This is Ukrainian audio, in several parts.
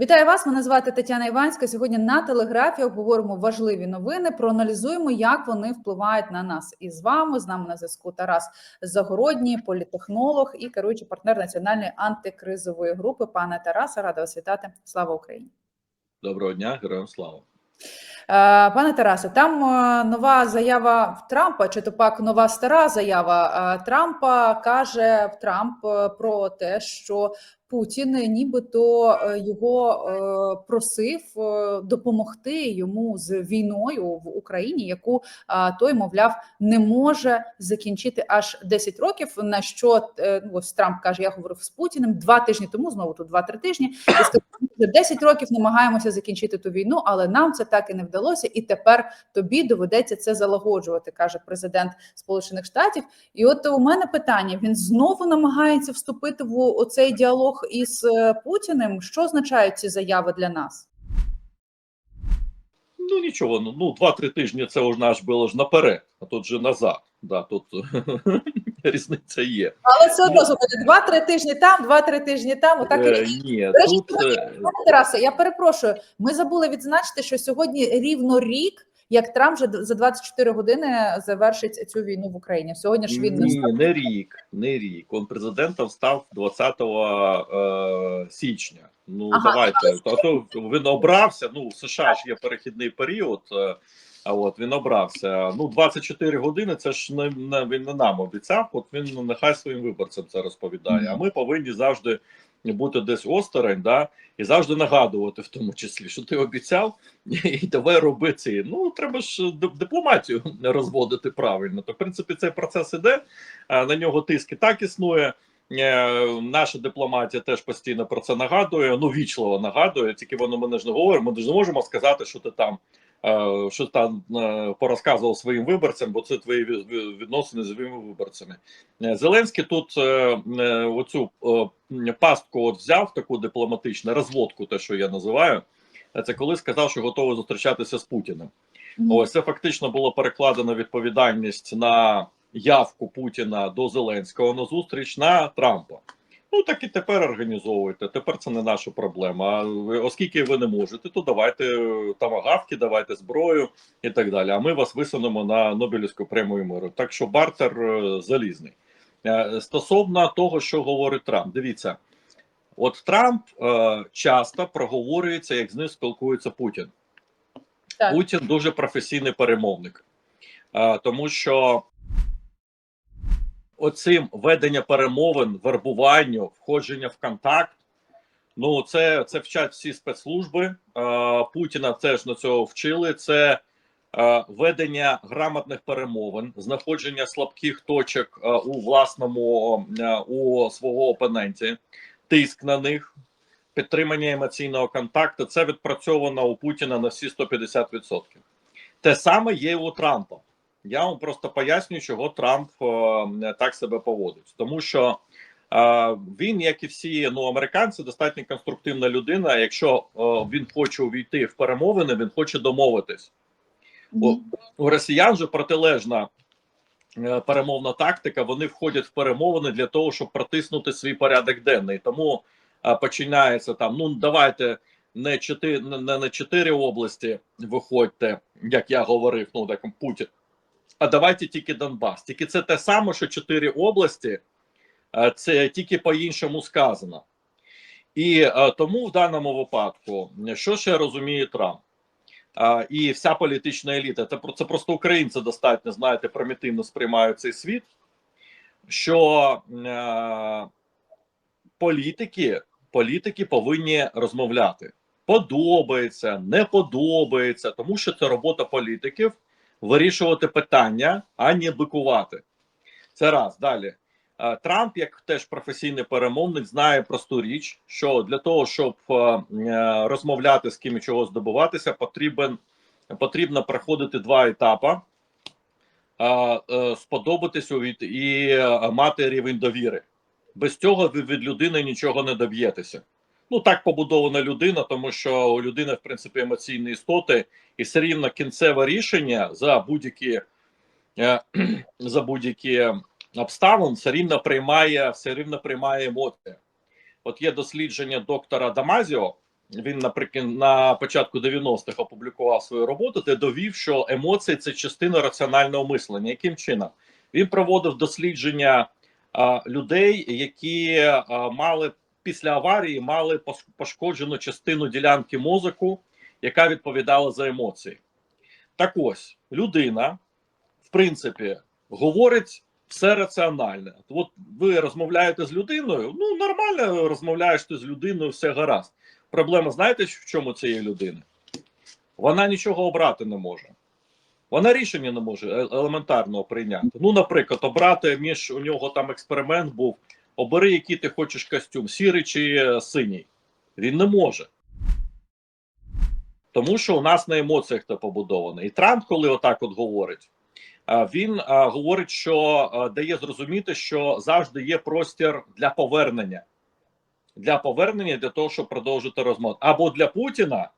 Вітаю вас. Мене звати Тетяна Іванська. Сьогодні на телеграфі обговоримо важливі новини. Проаналізуємо, як вони впливають на нас. І з вами з нами на зв'язку Тарас Загородній, політехнолог і керуючий партнер національної антикризової групи. Пане Тарасе, рада вас вітати. Слава Україні! Доброго дня, героям слава. Е, Пане Тарасе, там е, нова заява Трампа, чи то пак нова стара заява е, Трампа каже Трамп про те, що Путін нібито е, його е, просив е, допомогти йому з війною в Україні, яку той, мовляв, не може закінчити аж 10 років. На що ну, ось Трамп каже: Я говорив з Путіним два тижні тому, знову тут 2-3 тижні, і сказав, 10 років намагаємося закінчити ту війну, але нам це так і не вдалося. І тепер тобі доведеться це залагоджувати, каже президент Сполучених Штатів. І от у мене питання: він знову намагається вступити в оцей діалог із е, Путіним. Що означають ці заяви для нас? Ну нічого, ну ну, два-три тижні це ж наш було ж наперед, а тут же назад. Да, Тут різниця є. Але все одно слухайте, два-три тижні там, два-три тижні там. Отак Е, і ні, речі, тут е, Тарасе, я перепрошую. Ми забули відзначити, що сьогодні рівно рік, як Трамп вже за 24 години завершить цю війну в Україні. Сьогодні ж він не ні, не рік, не рік. Он президентом став 20 е, січня. Ну Ага. давайте. А то він обрався. Ну в США ж є перехідний період. е, А от він обрався. Ну 24 години. Це ж не, не він не нам обіцяв. От він ну, нехай своїм виборцям це розповідає. А ми повинні завжди бути десь осторонь, да, і завжди нагадувати, в тому числі, що ти обіцяв, і давай роби ці. Ну треба ж ди- дипломатію розводити правильно. То в принципі цей процес іде. На нього тиск і так існує. Е, Наша дипломатія теж постійно про це нагадує. Ну вічливо нагадує. Тільки воно ми ж не говоримо. Ми ж не можемо сказати, що ти там. Е, Що там е, порозказував своїм виборцям, бо це твої ві- ві- відносини з своїми виборцями. Е, Зеленський тут оцю пастку от взяв таку дипломатичну розводку, те, що я називаю. Це коли сказав, що готовий зустрічатися з Путіним. Ось це фактично було перекладено відповідальність на явку Путіна до Зеленського на зустріч на Трампа. Ну так і тепер організовуйте. Тепер це не наша проблема. А Оскільки ви не можете, то давайте е, тамагавки, давайте зброю і так далі. А ми вас висунемо на Нобелівську премію миру. Так що бартер е, залізний. Е, Стосовно того, що говорить Трамп, дивіться, от Трамп е, часто проговорюється, як з ним спілкується Путін. Так. Путін дуже професійний перемовник, Е, тому що оцим ведення перемовин, вербуванню, входження в контакт. Ну, це, це вчать всі спецслужби. Е, Путіна теж на цього вчили. Це е, ведення грамотних перемовин, знаходження слабких точок е, у власному е, у свого опоненті, тиск на них, підтримання емоційного контакту. Це відпрацьовано у Путіна на всі 150%. Те саме є у Трампа. Я вам просто пояснюю, чого Трамп е, так себе поводить, тому що е, він, як і всі ну американці, достатньо конструктивна людина. Якщо е, він хоче увійти в перемовини, він хоче домовитись. У, у росіян же протилежна перемовна тактика. Вони входять в перемовини для того, щоб протиснути свій порядок денний. Тому починається там: ну давайте не чотири не на чотири області виходьте, як я говорив, ну так Путін. А давайте тільки Донбас. Тільки це те саме, що чотири області, е, це тільки по-іншому сказано. І е, тому в даному випадку, що ще розуміє Трамп? І вся політична еліта. Це, це просто українці достатньо, знаєте, примітивно сприймають цей світ, що е, політики, політики повинні розмовляти. Подобається, не подобається, тому що це робота політиків вирішувати питання, а не бикувати. Це раз. Далі. Е, Трамп, як теж професійний перемовник, знає просту річ, що для того, щоб е, е, розмовляти з ким і чогось добуватися, потрібен потрібно проходити два етапи: сподобатися від- і мати рівень довіри. Без цього ви від людини нічого не доб'єтеся. Ну так побудована людина, тому що у людини, в принципі, емоційні істоти, і все рівно кінцеве рішення за будь-які е, за будь-які обставин все рівно приймає все рівно приймає емоції. От є дослідження доктора Дамазіо, він наприклад на початку 90-х опублікував свою роботу, де довів, що емоції це частина раціонального мислення. Яким чином він проводив дослідження а, людей, які а, мали після аварії мали пошкоджену частину ділянки мозку, яка відповідала за емоції. Так ось людина, в принципі, говорить все раціональне. От ви розмовляєте з людиною, ну нормально розмовляєш ти з людиною, все гаразд. Проблема, знаєте, в чому цієї людини? Вона нічого обрати не може. Вона рішення не може е- елементарного прийняти. Ну, наприклад, обрати між у нього там експеримент був: обери, який ти хочеш костюм, сірий чи е, синій. Він не може. Тому що у нас на емоціях це побудовано. І Трамп, коли отак от говорить, він говорить, що дає зрозуміти, що завжди є простір для повернення. Для повернення для того, щоб продовжити розмову. Або для Путіна,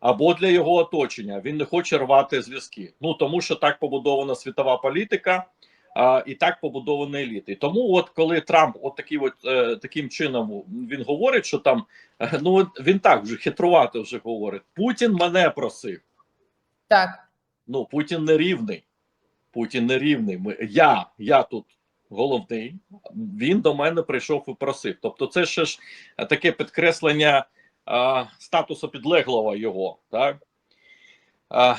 або для його оточення. Він не хоче рвати зв'язки. Ну тому що так побудована світова політика. А, і так побудовані еліти. І Тому, от коли Трамп, от такий, от е, таким чином він говорить, що там е, ну він так вже хитрувато вже говорить. Путін мене просив. Так. Ну Путін не рівний. Путін не рівний. Ми, я, я тут головний. Він до мене прийшов і просив. Тобто, це ще ж таке підкреслення а, статусу підлеглого його, так.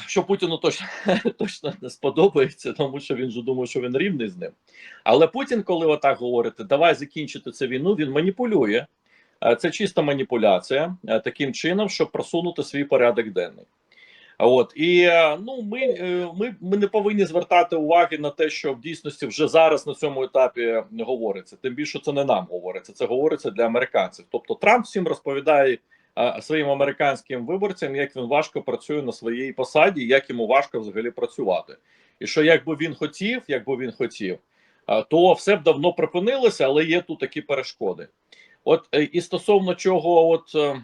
Що Путіну точно точно не сподобається, тому що він же думає, що він рівний з ним. Але Путін, коли отак говорить, давай закінчити цю війну, він маніпулює. Це чиста маніпуляція таким чином, щоб просунути свій порядок денний. От і е, ну ми, е, ми, ми не повинні звертати уваги на те, що в дійсності вже зараз на цьому етапі говориться. Тим більше це не нам говориться, це говориться для американців. Тобто Трамп всім розповідає своїм американським виборцям, як він важко працює на своїй посаді, як йому важко взагалі працювати. І що якби він хотів, якби він хотів, то все б давно припинилося, але є тут такі перешкоди. От е, і стосовно чого, от. е,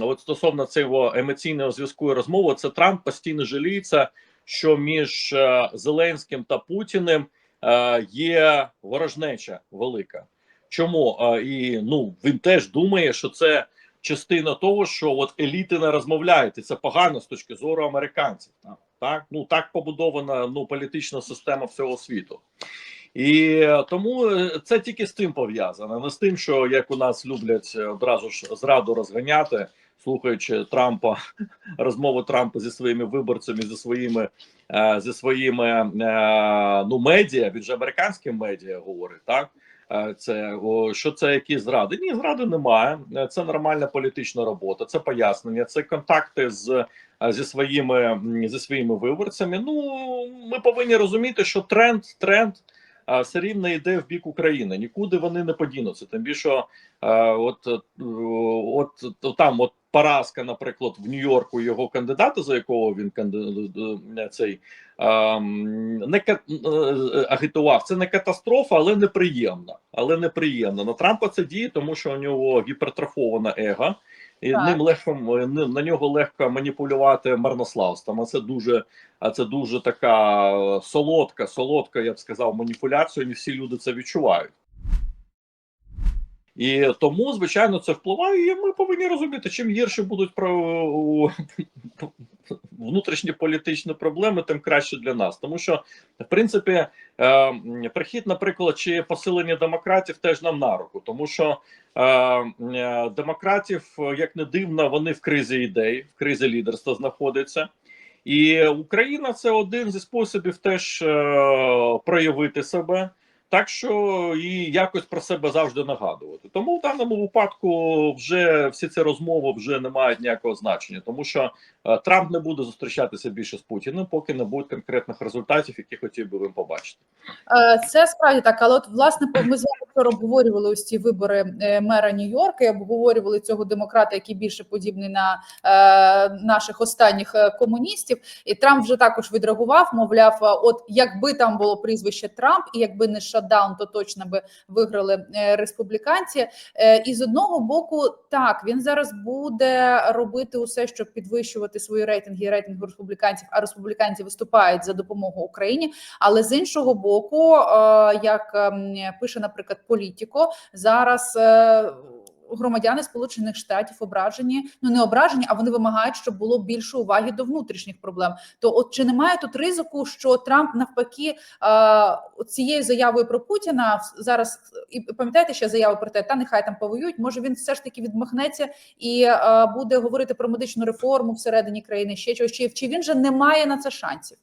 От стосовно цього емоційного зв'язку і розмови, це Трамп постійно жаліється, що між е, Зеленським та Путіним є ворожнеча велика. Чому? І ну він теж думає, що це частина того, що от еліти не розмовляють, і це погано з точки зору американців. Так, так? ну так побудована ну політична система всього світу. І е, тому е, це тільки з тим пов'язано, не з тим, що як у нас люблять е, одразу ж зраду розганяти, слухаючи Трампа, розмову Трампа зі своїми виборцями, зі своїми зі своїми ну медіа, він же американським медіа говорить, так це о, що це які зради? Ні, зради немає. Е, Це нормальна політична робота, це пояснення, це контакти з е, зі своїми зі своїми виборцями. Ну ми повинні розуміти, що тренд тренд все рівно йде в бік України. Нікуди вони не подінуться. Тим більше, от, е, от, от там, от поразка, наприклад, в Нью-Йорку його кандидата, за якого він канди- е, цей не ка- е, агітував. Це не катастрофа, але неприємна. Але неприємна. На Трампа це діє, тому що у нього гіпертрофована его. І Так. ним легко на нього легко маніпулювати марнославством. А це дуже а це дуже така е, солодка, солодка, я б сказав, маніпуляція. Не всі люди це відчувають. І тому, звичайно, це впливає. І ми повинні розуміти, чим гірше будуть про внутрішні політичні проблеми, тим краще для нас. Тому що, в принципі, е, прихід, наприклад, чи посилення демократів теж нам на руку, тому що е, е, демократів, як не дивно, вони в кризі ідей, в кризі лідерства знаходяться. І Україна це один зі способів теж проявити себе, так що і якось про себе завжди нагадувати. Тому в даному випадку вже всі ці розмови вже не мають ніякого значення, тому що е, Трамп не буде зустрічатися більше з Путіним, поки не буде конкретних результатів, які хотів би він побачити. Е, Це справді так, але от власне ми з вами обговорювали ось ці вибори е, мера Нью-Йорка, і обговорювали цього демократа, який більше подібний на наших останніх комуністів. І Трамп вже також відреагував. Мовляв, от якби там було прізвище Трамп, і якби не шатдаун, то точно би виграли е, республіканці. Е, І з одного боку, так він зараз буде робити усе, щоб підвищувати свої рейтинги і рейтинги республіканців. А республіканці виступають за допомогу Україні. Але з іншого боку, е, як ем, пише, наприклад, Політіко, зараз громадяни Сполучених Штатів ображені, ну не ображені, а вони вимагають, щоб було більше уваги до внутрішніх проблем. То, от чи немає тут ризику, що Трамп навпаки цією заявою про Путіна зараз і пам'ятаєте ще заяву про те, та нехай там повоюють. Може він все ж таки відмахнеться і буде говорити про медичну реформу всередині країни, ще чогось. Чи, чи він же не має на це шансів?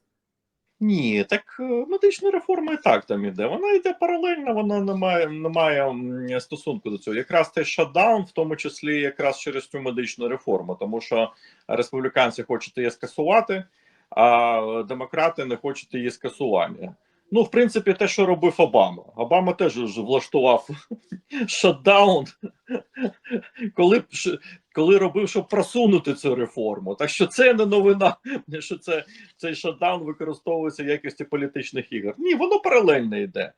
Ні, так е, медична реформа і так там іде. Вона йде паралельно, вона не має, не має стосунку до цього. Якраз той шатдаун, в тому числі якраз через цю медичну реформу, тому що республіканці хочуть її скасувати, а демократи не хочуть її скасування. Ну, в принципі, те, що робив Обама. Обама теж влаштував шатдаун, коли, коли робив, щоб просунути цю реформу. Так що це не новина, що це цей шатдаун використовується в якості політичних ігор. Ні, воно паралельно йде.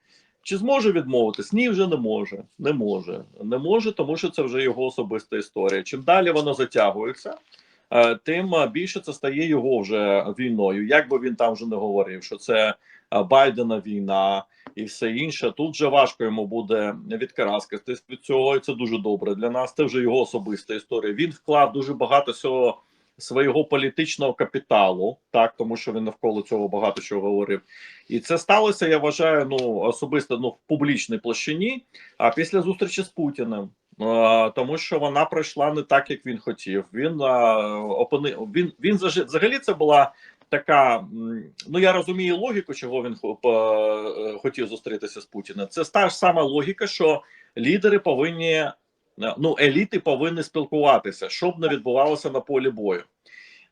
Чи зможе відмовитись? Ні, вже не може. Не може. Не може, тому що це вже його особиста історія. Чим далі воно затягується, е, тим більше це стає його вже війною. Як би він там вже не говорив, що це Байдена війна і все інше. Тут вже важко йому буде відкараскатись від цього, і це дуже добре для нас. Це вже його особиста історія. Він вклав дуже багато цього свого політичного капіталу, так тому що він навколо цього багато чого говорив. І це сталося, я вважаю, ну особисто ну в публічній площині. А після зустрічі з Путіним. Е, Тому що вона пройшла не так, як він хотів. Він е, опини... він, він взагалі це була така. Ну я розумію логіку, чого він е, хотів зустрітися з Путіним. Це та ж сама логіка, що лідери повинні е, ну еліти повинні спілкуватися, щоб не відбувалося на полі бою.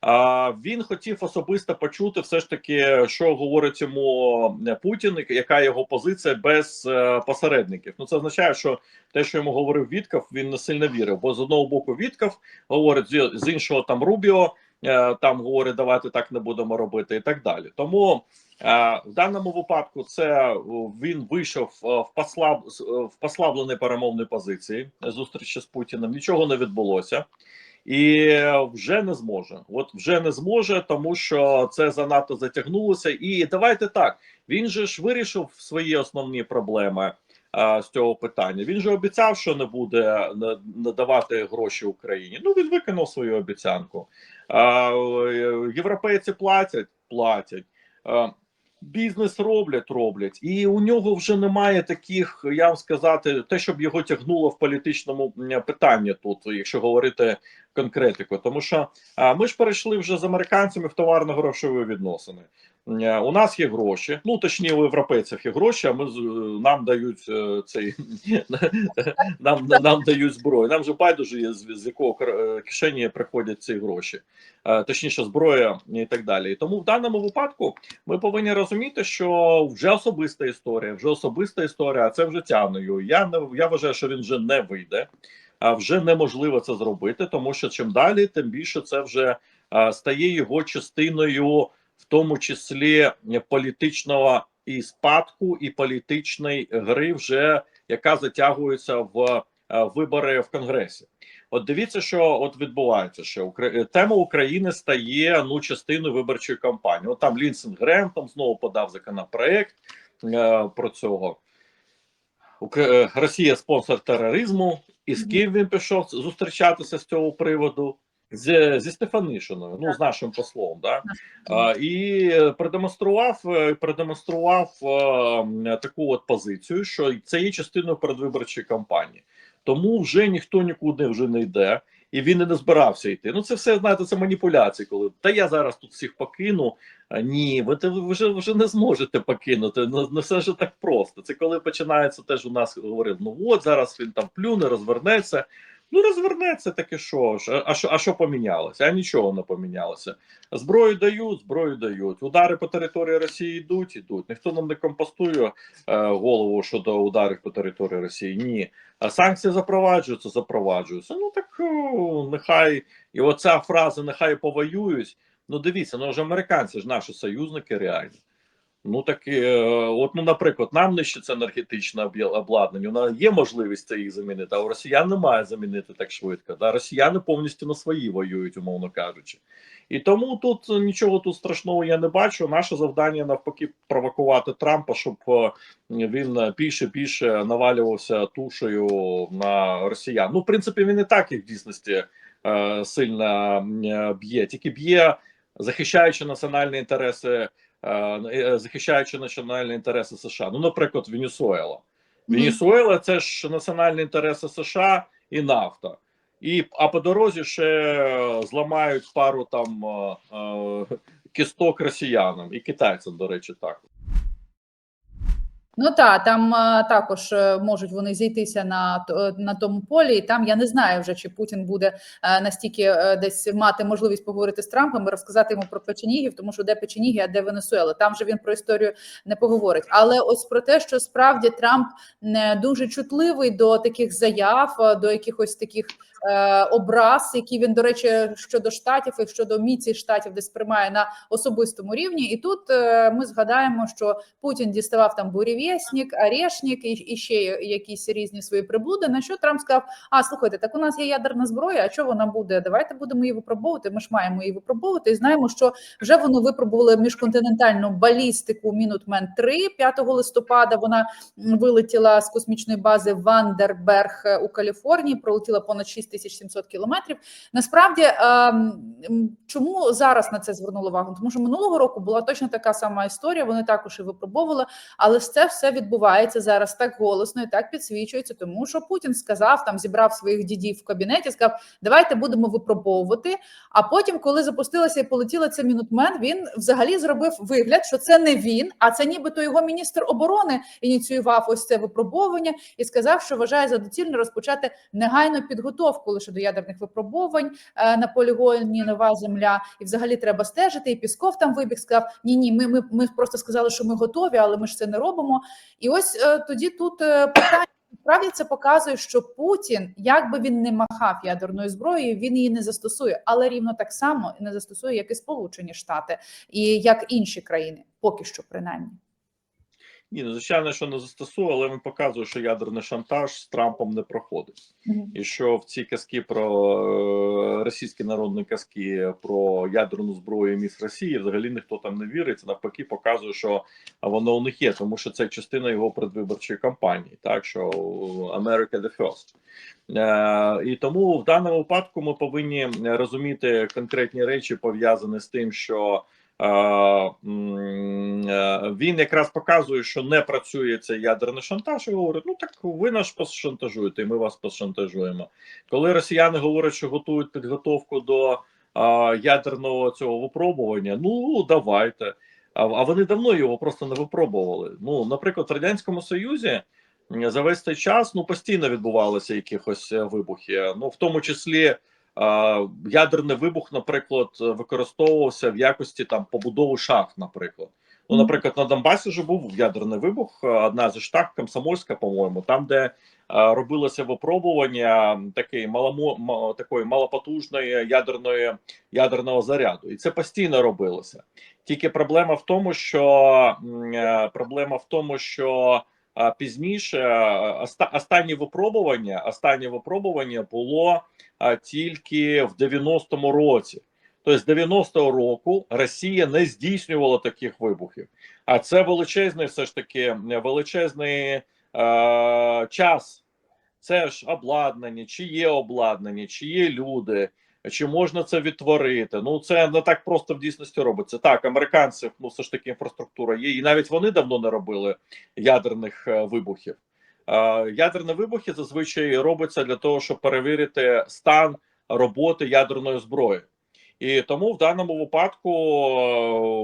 А він хотів особисто почути, все ж таки, що говорить йому е, Путін, яка його позиція без посередників. Ну це означає, що те, що йому говорив Вітков, він не сильно вірив. Бо з одного боку Вітков говорить, з, іншого там Рубіо там говорить, давайте так не будемо робити, і так далі. Тому е, в даному випадку це е, він вийшов е, в послаб в послабленій перемовній позиції зустрічі з Путіним. Нічого не відбулося. І вже не зможе. От вже не зможе, тому що це занадто затягнулося. І давайте так. Він же ж вирішив свої основні проблеми а, з цього питання. Він же обіцяв, що не буде надавати гроші Україні. Ну він виконав свою обіцянку. Е, європейці платять, платять. Бізнес роблять, роблять, і у нього вже немає таких, я вам сказати, те, щоб його тягнуло в політичному питанні тут, якщо говорити конкретику, тому що а, ми ж перейшли вже з американцями в товарно-грошові відносини. Е, У нас є гроші, ну точніше, у європейців є гроші, а ми з- нам дають е, цей нам, нам дають зброю. Нам же байдуже є з, якого е, кишені приходять ці гроші, Е, точніше, зброя і так далі. І тому в даному випадку ми повинні розуміти, що вже особиста історія, вже особиста історія, а це вже тягне. Я не я вважаю, що він вже не вийде а вже неможливо це зробити, тому що чим далі, тим більше це вже стає його частиною, в тому числі е, політичного і спадку, і політичної гри, вже яка затягується в е, вибори в Конгресі. От дивіться, що от відбувається, що е, тема України стає ну частиною виборчої кампанії. От там Лінсен Грем там знову подав законопроект е, про цього. Росія спонсор тероризму, і з ким він пішов зустрічатися з цього приводу? З, зі Стефанишиною, ну з нашим послом, да а, і е, продемонстрував е, продемонстрував е, м, таку от позицію, що це є частиною передвиборчої кампанії. Тому вже ніхто нікуди вже не йде, і він і не збирався йти. Ну це все знаєте, це маніпуляції. Коли та я зараз тут всіх покину. А, ні, ви те- ви вже вже не зможете покинути. Ну не все ж так просто. Це коли починається теж у нас говорив: ну от зараз він там плюне, розвернеться. Ну, розвернеться таке, що ж, а що, а що помінялося? А нічого не помінялося. Зброю дають, зброю дають. Удари по території Росії йдуть, йдуть. Ніхто нам не компостує е, голову щодо ударів по території Росії. Ні. А санкції запроваджуються, запроваджуються. Ну так о, нехай і оця фраза нехай повоюють. Ну дивіться, ну ж американці ж наші союзники реальні. Ну так е, от, ну, наприклад, нам нищиться енергетичне обладнання. У є можливість це їх замінити, а у росіян немає замінити так швидко. Да? Росіяни повністю на свої воюють, умовно кажучи. І тому тут нічого тут страшного я не бачу. Наше завдання навпаки провокувати Трампа, щоб е, він більше більше навалювався тушею на росіян. Ну, в принципі, він і так їх в дійсності е, сильно б'є, тільки б'є, захищаючи національні інтереси, захищаючи національні інтереси США. Ну, наприклад, Венесуела. Венесуела це ж національні інтереси США і нафта. І, а по дорозі ще зламають пару там е, е, кісток росіянам і китайцям, до речі, так. Ну так, там е, також е, можуть вони зійтися на, е, на тому полі. І там я не знаю вже, чи Путін буде настільки десь мати можливість поговорити з Трампом і розказати йому про печенігів, тому що де печеніги, а де Венесуела. Там же він про історію не поговорить. Але ось про те, що справді Трамп не дуже чутливий до таких заяв, до якихось таких образ, які він, до речі, щодо штатів і щодо міці штатів, десь приймає на особистому рівні. І тут е, ми згадаємо, що Путін діставав там бурєвєснік, орешник і, і ще якісь різні свої приблуди. На що Трамп сказав: А слухайте, так у нас є ядерна зброя. А що вона буде? Давайте будемо її випробовувати. Ми ж маємо її випробовувати. І знаємо, що вже вони випробували міжконтинентальну балістику Мінутмен 3 5 листопада. Вона вилетіла з космічної бази Вандерберг е, у Каліфорнії. Пролетіла понад 6700 кілометрів. Насправді, ем, чому зараз на це звернули увагу? Тому що минулого року була точно така сама історія. Вони також і випробовували, але це все відбувається зараз так голосно і так підсвічується, тому що Путін сказав, там зібрав своїх дідів в кабінеті, сказав, давайте будемо випробовувати. А потім, коли запустилася і полетіла це мінутмен, він взагалі зробив вигляд, що це не він, а це нібито його міністр оборони ініціював ось це випробовування і сказав, що вважає за доцільно розпочати негайну підготовку лише до ядерних випробувань е, на полігоні Нова Земля. І взагалі треба стежити. І Пісков там вибіг, сказав: Ні, ні, ми, ми, ми просто сказали, що ми готові, але ми ж це не робимо. І ось е, тоді тут е, питання. Справді це показує, що Путін, як би він не махав ядерною зброєю, він її не застосує, але рівно так само не застосує, як і Сполучені Штати, і як інші країни, поки що принаймні. Ні, ну звичайно, що не застосує, але він показує, що ядерний шантаж з Трампом не проходить. І що в ці казки про е, російські народні казки про ядерну зброю міст Росії взагалі ніхто там не вірить. Це навпаки показує, що воно у них є, тому що це частина його предвиборчої кампанії, так що America the First. Е, і тому в даному випадку ми повинні розуміти конкретні речі пов'язані з тим, що. Е, Він якраз показує, що не працює цей ядерний шантаж, і говорить: ну так ви нас пошантажуєте, і ми вас пошантажуємо. Коли росіяни говорять, що готують підготовку до ядерного цього випробування, ну давайте. А, а вони давно його просто не випробували. Ну, наприклад, в радянському союзі за весь цей час ну постійно відбувалися якихось е, вибухи. Ну, в тому числі. Ядерний вибух, наприклад, використовувався в якості там побудови шахт, наприклад. Ну, наприклад, на Донбасі вже був ядерний вибух. е, Одна зі штаб Комсомольська, по-моєму, там, де е, робилося випробування такої маламо ма- такої малопотужної ядерної ядерного заряду, і це постійно робилося. Тільки проблема в тому, що е, проблема в тому, що е, пізніше останнє випробування, останнє випробування було тільки в 90-му році. Тобто з 90-го року Росія не здійснювала таких вибухів. А це величезний, все ж таки, величезний е, час. Це ж обладнання, чи є обладнання, чи є люди, чи можна це відтворити. Ну це не так просто в дійсності робиться. Так, американців, ну все ж таки інфраструктура є, і навіть вони давно не робили ядерних е, вибухів. Е, ядерні вибухи зазвичай робляться для того, щоб перевірити стан роботи ядерної зброї. І тому в даному випадку, е,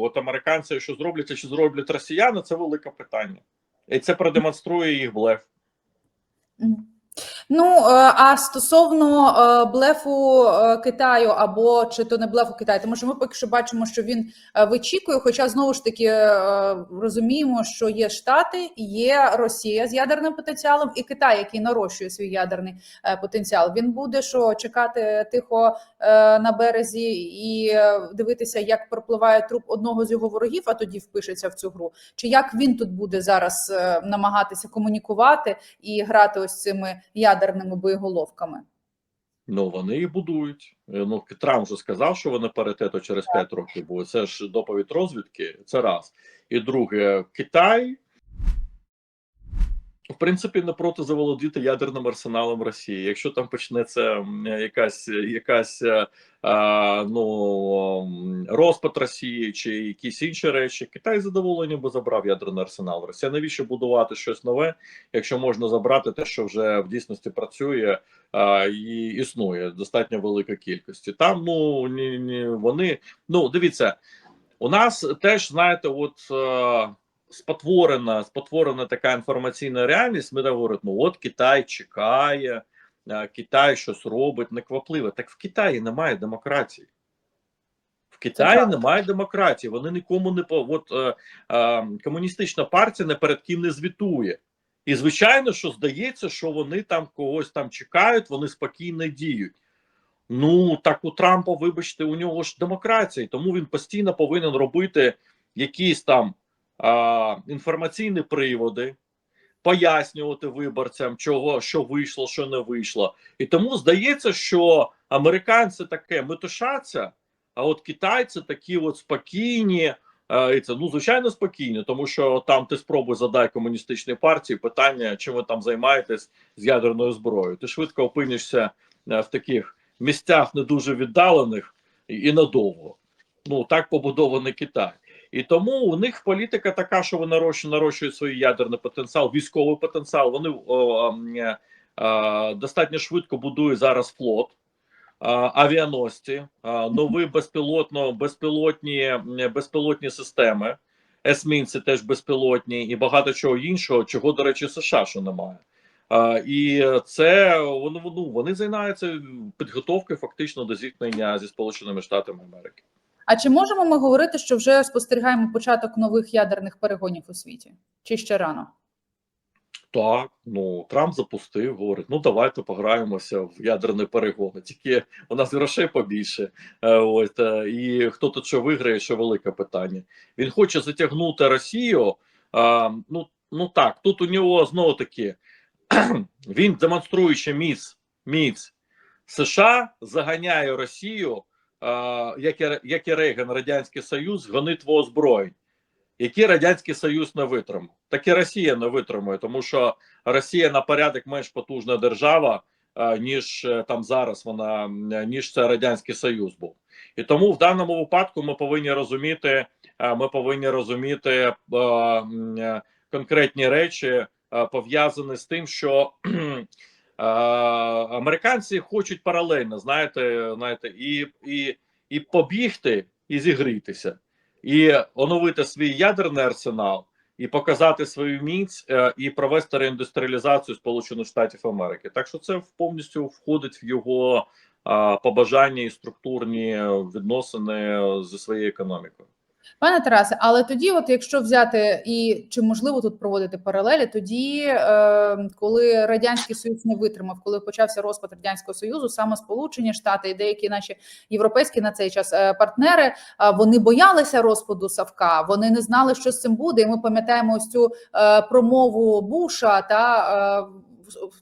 от американці, що зроблять, що зроблять росіяни, це велике питання, і це продемонструє їх блеф. Ну е, а стосовно е, блефу е, Китаю або чи то не блефу Китаю, тому що ми поки що бачимо, що він вичікує. Хоча знову ж таки розуміємо, що є Штати, є Росія з ядерним потенціалом, і Китай, який нарощує свій ядерний потенціал. Він буде що чекати тихо на березі і дивитися, як пропливає труп одного з його ворогів, а тоді впишеться в цю гру. Чи як він тут буде зараз намагатися комунікувати і грати ось цими ядерними боєголовками? Ну вони і будують. Е, Ну Трамп вже сказав, що вони паритету через 5 років були. Це ж доповідь розвідки. Це раз. І друге, Китай. В принципі, не проти заволодіти ядерним арсеналом Росії. Якщо там почнеться якась якась е, а, ну розпад Росії чи якісь інші речі, Китай з би забрав ядерний арсенал Росія. Навіщо будувати щось нове, якщо можна забрати те, що вже в дійсності працює а, і існує достатньо велика кількості. Там ну ні, ні вони ну дивіться, у нас теж знаєте, от. Е, спотворена, спотворена така інформаційна реальність. Ми говоримо, ну от Китай чекає, е, Китай щось робить неквапливе. Так в Китаї немає демократії. В Китаї немає демократії. Вони нікому не по от е, е, комуністична партія не перед ким не звітує. І звичайно, що здається, що вони там когось там чекають, вони спокійно діють. Ну так у Трампа, вибачте, у нього ж демократія, тому він постійно повинен робити якісь там а, інформаційні приводи, пояснювати виборцям, чого що вийшло, що не вийшло. І тому здається, що американці таке метушаться, а от китайці такі от спокійні. І це ну звичайно спокійні, тому що там ти спробуй задай комуністичній партії питання, чим ви там займаєтесь з ядерною зброєю. Ти швидко опинишся е, в таких місцях не дуже віддалених і надовго. Ну так побудований Китай. І тому у них політика така, що вони нарощують, нарощують свій ядерний потенціал, військовий потенціал. Вони о, м, е, е, достатньо швидко будують зараз флот, авіаносці, нові безпілотно, безпілотні, безпілотні системи, есмінці теж безпілотні і багато чого іншого, чого, до речі, США ще немає. І це вони, ну, вони займаються підготовкою фактично до зіткнення зі Сполученими Штатами Америки. А чи можемо ми говорити, що вже спостерігаємо початок нових ядерних перегонів у світі? Чи ще рано? Так, ну Трамп запустив, говорить: ну давайте пограємося в ядерні перегони. Тільки у нас грошей побільше. Е, Ось е, і хто тут що виграє, що велике питання. Він хоче затягнути Росію. А, ну, ну так, тут у нього знову таки він демонструючи міць, міць США, заганяє Росію, як, і, як і Рейган, Радянський Союз, гонитву озброєнь які Радянський Союз не витримав, так і Росія не витримує, тому що Росія на порядок менш потужна держава, ніж е, там зараз вона ніж це Радянський Союз був. І тому в даному випадку ми повинні розуміти, ми повинні розуміти е, е, конкретні речі, пов'язані з тим, що американці хочуть паралельно, знаєте, знаєте, і, і, і побігти, і зігрітися і оновити свій ядерний арсенал, і показати свою міць, е, і провести реіндустріалізацію Сполучених Штатів Америки. Так що це повністю входить в його е, побажання і структурні відносини зі своєю економікою. Пане Тарасе, але тоді, от якщо взяти і чи можливо тут проводити паралелі, тоді, е, коли радянський союз не витримав, коли почався розпад радянського союзу, саме Сполучені Штати і деякі наші європейські на цей час е, партнери, е, вони боялися розпаду Савка, вони не знали, що з цим буде. І ми пам'ятаємо ось цю е, промову Буша та.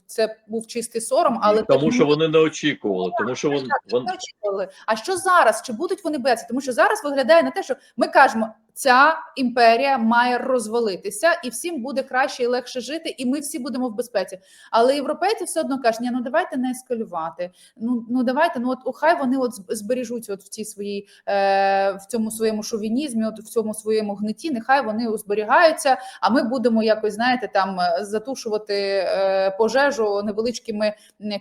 Це був чистий сором, але тому, потім- що вони не очікували, тому що вони, так, вони що очікували. А що зараз? Чи будуть вони боятися? Тому що зараз виглядає на те, що ми кажемо, ця імперія має розвалитися, і всім буде краще і легше жити, і ми всі будемо в безпеці. Але європейці все одно кажуть, ні, ну давайте не ескалювати. Ну ну давайте, ну от хай вони от зб- збережуться от в цій своїй е, в цьому своєму шовінізмі, от в цьому своєму гниті. Нехай вони зберігаються. А ми будемо якось, знаєте, там е, затушувати е, пожежу невеличкими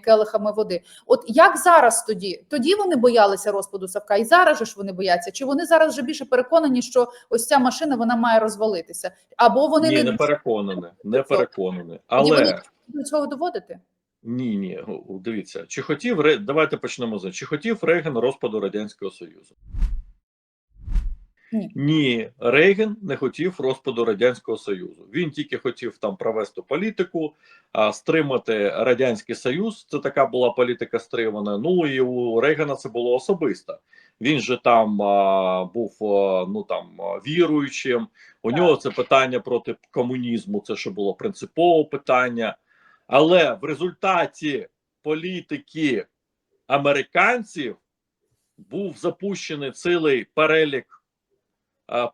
келихами води. От як зараз тоді? Тоді вони боялися розпаду Савка, і зараз же ж вони бояться. Чи вони зараз вже більше переконані, що ось ця машина вона має розвалитися? Або вони ні, не не переконані, не переконані. Тоді вони Але до цього доводити? Ні, ні, дивіться, чи хотів давайте почнемо з чи хотів Рейган розпаду Радянського Союзу? Ні. Ні, Рейган не хотів розпаду Радянського Союзу. Він тільки хотів там провести політику, а, стримати Радянський Союз. Це така була політика стримана. Ну і у Рейгана це було особисто. Він же там а, був а, ну там віруючим. У Так. нього це питання проти комунізму. Це що було принципове питання. Але в результаті політики американців був запущений цілий перелік,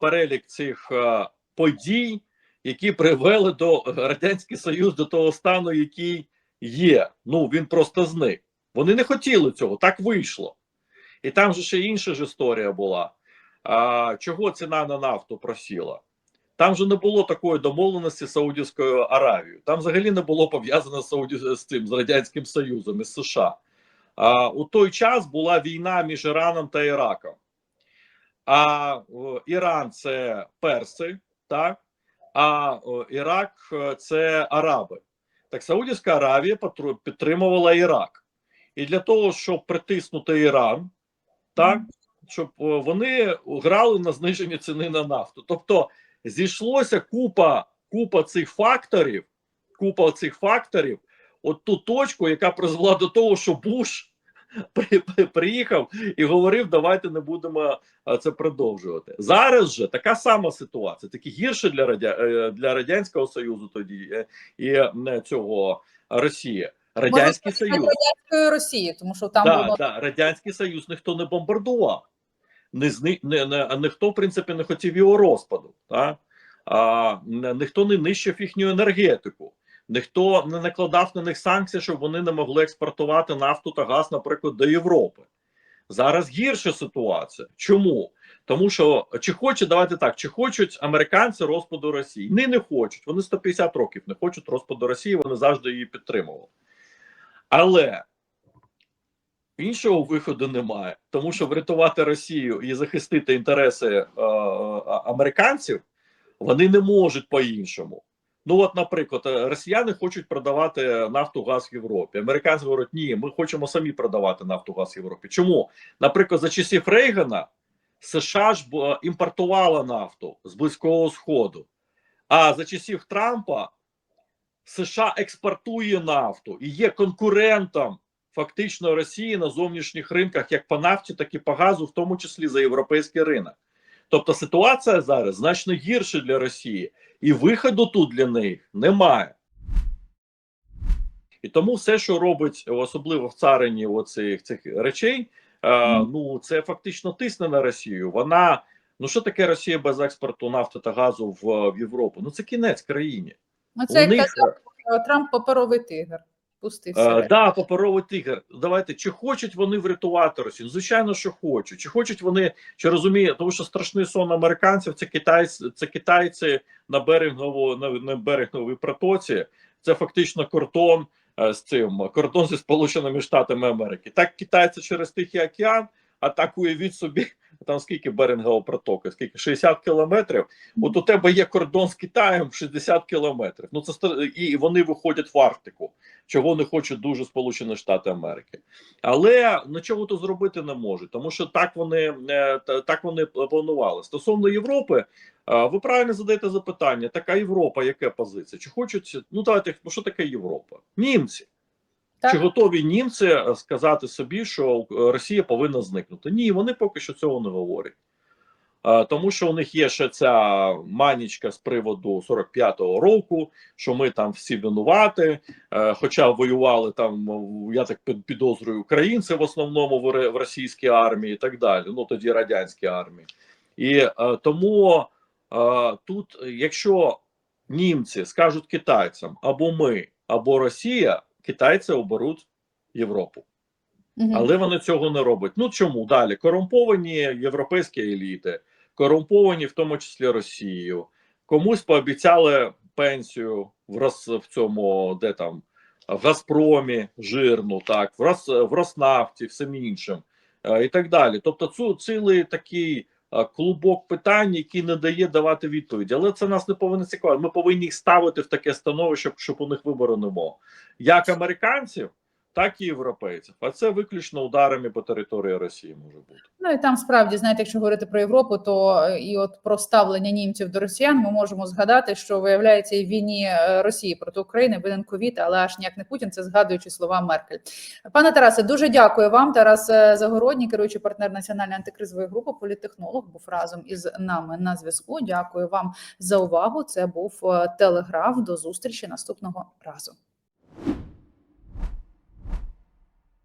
перелік цих е, подій, які привели до Радянський Союз до того стану, який є. Ну він просто зник. Вони не хотіли цього, так вийшло. І там же ще інша ж історія була. А, чого ціна на нафту просіла? Там же не було такої домовленості з Саудівською Аравією. Там взагалі не було пов'язано з Сауді з цим з Радянським Союзом із США. А, у той час була війна між Іраном та Іраком. А Іран це перси, так? А Ірак це Араби. Так Саудівська Аравія підтримувала Ірак. І для того, щоб притиснути Іран, так, щоб вони грали на зниження ціни на нафту. Тобто зійшлося купа, купа цих факторів, купа цих факторів, от ту точку, яка призвела до того, що Буш при, при- приїхав і говорив: давайте не будемо це продовжувати. Зараз же така сама ситуація, таки гірше для радя, е, для радянського союзу тоді е, і цього Росії. Радянський Можна Союз. радянської Росії, тому що там Да, було да, Радянський Союз ніхто не бомбардував. Не, зни- не, не, ніхто, в принципі, не хотів його розпаду. Та? А, ніхто не нищив їхню енергетику, ніхто не накладав на них санкції, щоб вони не могли експортувати нафту та газ, наприклад, до Європи. Зараз гірша ситуація. Чому? Тому що чи хоче, давайте так, чи хочуть американці розпаду Росії? Ні, не хочуть. Вони 150 років не хочуть розпаду Росії, вони завжди її підтримували. Але іншого виходу немає, тому що врятувати Росію і захистити інтереси е, е, американців вони не можуть по-іншому. Ну, от, наприклад, е, росіяни хочуть продавати нафту газ в Європі. Американці говорять, ні, ми хочемо самі продавати нафту газ Європі. Чому? Наприклад, за часів Рейгана США ж імпортувала нафту з Близького Сходу, а за часів Трампа США експортує нафту і є конкурентом фактично Росії на зовнішніх ринках як по нафті, так і по газу, в тому числі за європейський ринок. Тобто ситуація зараз значно гірша для Росії, і виходу тут для них немає. І тому все, що робить особливо в царині оцих цих речей, е, ну це фактично тисне на Росію. Вона ну що таке Росія без експорту нафти та газу в, в Європу? Ну це кінець країні. ну, це як них казав е, Трамп паперовий тигр. Пустився. Е, да, паперовий тигр. Давайте чи хочуть вони врятувати Росію? Звичайно, що хочуть. Чи хочуть вони, чи розуміє, тому що страшний сон американців це китайці, це китайці на берегово на, на береговій протоці. Це фактично кордон е, з цим кордон зі Сполученими Штатами Америки. Так китайці через Тихий океан. А так уявіть собі, там скільки Берингова протоки, скільки 60 кілометрів. От у тебе є кордон з Китаєм 60 кілометрів. Ну це і вони виходять в Арктику чого не хочуть дуже Сполучені Штати Америки, але нічого то зробити не можуть, тому що так вони е, та- так вони планували. Стосовно Європи, е, ви правильно задаєте запитання: така Європа, яка позиція? Чи хочуть ну давайте ну, що таке Європа? Німці. Так. Чи готові німці е, сказати собі, що е, Росія повинна зникнути? Ні, вони поки що цього не говорять. Е, Тому що у них є ще ця манічка з приводу 45-го року, що ми там всі винувати, хоча воювали там, я так підозрюю, українці в основному в, російській армії і так далі, ну тоді радянській армії. І тому тут, якщо німці скажуть китайцям або ми, або Росія, китайці оберуть Європу. Мгм. Але вони цього не роблять. Ну чому далі? Корумповані європейські еліти, корумповані в тому числі Росією. Комусь пообіцяли пенсію в Рос, в цьому, де там в Газпромі жирну, так, в Рос, в Роснафті, всім іншим е, і так далі. Тобто, цю цілий такий клубок питань, який не дає давати відповіді. Але це нас не повинно цікавити. Ми повинні їх ставити в таке становище, щоб у них вибору не було. Як американців, так і європейців. А це виключно ударами по території Росії може бути. Ну і там справді знаєте, якщо говорити про Європу, то е, і от про ставлення німців до росіян ми можемо згадати, що виявляється і в війні е, Росії проти України винен ковід, але аж ніяк не Путін. Це згадуючи слова Меркель. Пане Тарасе, дуже дякую вам. Тарас е, Загородній, керуючий партнер національної антикризової групи, політтехнолог, був разом із нами на зв'язку. Дякую вам за увагу. Це був телеграф. До зустрічі наступного разу.